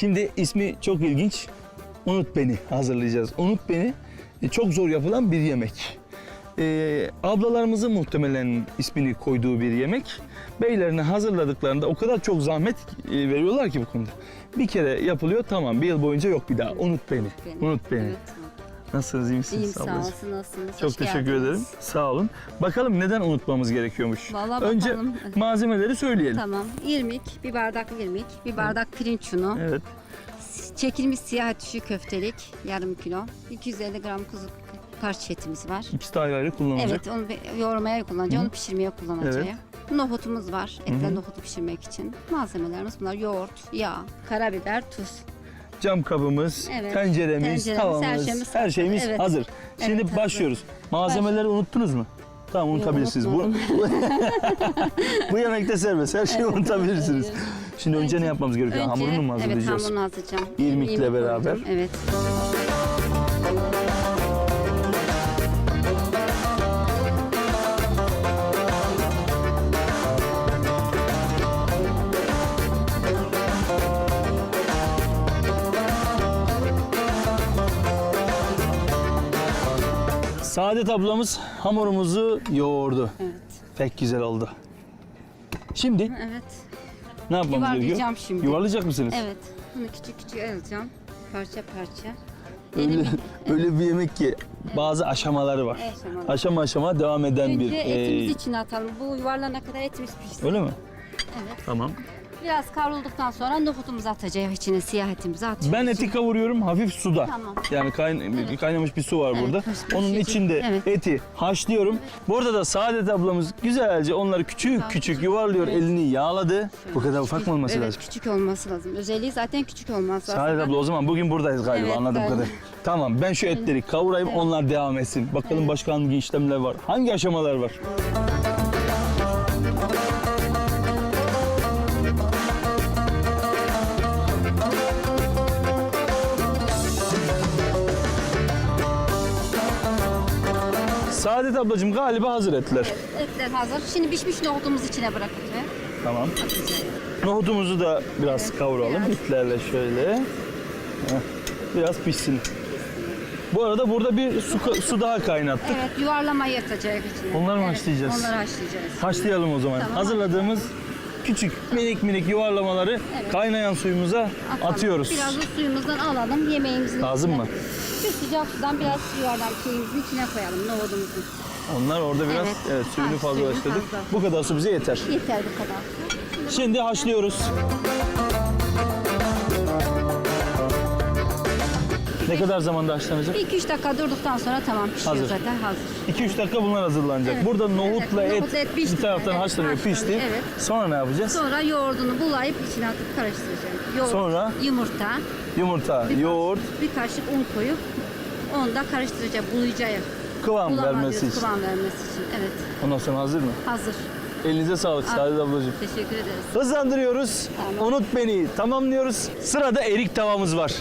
Şimdi ismi çok ilginç. Unut beni hazırlayacağız. Unut beni e, çok zor yapılan bir yemek. Ee, ablalarımızın muhtemelen ismini koyduğu bir yemek. Beylerine hazırladıklarında o kadar çok zahmet e, veriyorlar ki bu konuda. Bir kere yapılıyor tamam bir yıl boyunca yok bir daha. Unut beni. Unut beni. Evet. Nasılsınız iyi misiniz İyiyim sağ ablacığım? olsun. Nasılsınız? Çok Hoş teşekkür geldiniz. ederim. Sağ olun. Bakalım neden unutmamız gerekiyormuş. Vallahi Önce bakalım. malzemeleri söyleyelim. Tamam. İrmik, bir bardak irmik, bir bardak pirinç unu, Evet. çekilmiş siyah tüşü köftelik yarım kilo, 250 gram kuzu etimiz var. İkisi de ayrı ayrı kullanılacak. Evet, onu bir yoğurmaya kullanacağız, onu pişirmeye kullanacağız. Nohutumuz var, etle nohutu pişirmek için. Malzemelerimiz bunlar yoğurt, yağ, karabiber, tuz. Cam kabımız, Evet. tenceremiz, Tenceremiz, tavamız, her her şeyimiz şeyimiz, hazır. Evet. hazır. Şimdi hazır. başlıyoruz. Malzemeleri unuttunuz mu? Tamam unutabilirsiniz. Bu, bu yemekte serbest. Her şeyi unutabilirsiniz. Şimdi önce, ne yapmamız gerekiyor? Hamurunu mu hazırlayacağız? Evet, hamurunu hazırlayacağım. İrmikle beraber. Evet. Saadet ablamız hamurumuzu yoğurdu. Evet. Pek güzel oldu. Şimdi Evet. ne yapmamız gerekiyor? Yuvarlayacağım şimdi. Yuvarlayacak mısınız? Evet. Bunu küçük küçük alacağım. Parça parça. Öyle, öyle bir yemek ki bazı aşamaları var. Aşamalar. Aşama aşama devam eden Önce bir... etimizi e, içine atalım. Bu yuvarlana kadar etimiz pişsin. öyle mi? Evet. Tamam. Biraz kavrulduktan sonra nohutumuzu atacağız içine. Siyah etimizi atıyoruz. Ben eti kavuruyorum hafif suda. Tamam. Yani kayn- kaynamış bir su var Evet, burada. püs- Onun püsecek. içinde Evet. eti haşlıyorum. Burada da Saadet ablamız güzelce onları küçük Tamam. küçük yuvarlıyor. Evet. Elini yağladı. Bu kadar ufak mı olması evet, lazım? küçük olması lazım. Özelliği zaten küçük olması lazım. Saadet abla o zaman bugün buradayız galiba Evet, anladığım ben- kadarıyla. Tamam ben şu etleri kavurayım onlar devam etsin. Bakalım Evet. başka hangi işlemler var? Hangi aşamalar var? Saadet ablacığım galiba hazır etler. Etler hazır. Şimdi pişmiş nohutumuzu içine bırakacağız. Tamam. Nohutumuzu da biraz kavuralım. biraz. İplerle şöyle. Heh, Biraz pişsin. Bu arada burada bir su, ka- su daha kaynattık. Evet, yuvarlamayı atacağız içine. Onları mı Evet, haşlayacağız? Onları haşlayacağız. Haşlayalım o zaman. Tamam. Hazırladığımız küçük minik minik yuvarlamaları Evet. kaynayan suyumuza Atalım. atıyoruz. Biraz da suyumuzdan alalım yemeğimizin Lazım içine. mı? Şu sıcak sudan biraz yuvarlan şeyimizin içine koyalım nohudumuzun. Onlar orada biraz evet, Evet. suyunu Ha, fazla suyunu haşladık. fazla. Bu kadar su bize yeter. Yeter bu kadar. Şimdi haşlıyoruz. Ne kadar zamanda haşlanacak? Bir iki üç dakika durduktan sonra tamam pişiyor Hazır. zaten hazır. 2-3 dakika bunlar hazırlanacak. Evet. Burada nohutla Evet, et, nohut, et pişti. bir taraftan Evet, haşlanıyor, pişti. evet. Sonra ne yapacağız? Sonra yoğurdunu bulayıp içine atıp karıştıracağım. Yoğurt, Sonra? yumurta, Yumurta, bir, yoğurt, bir kaşık un koyup onu da karıştıracağım, bulayacağım. kıvam Bulama vermesi diyoruz, için. Kıvam vermesi için. Evet, Ondan sonra hazır mı? hazır. Elinize sağlık Saadet ablacığım. Teşekkür ederiz. Hızlandırıyoruz. Tamam. Unut beni. Tamamlıyoruz. Sırada erik tavamız var.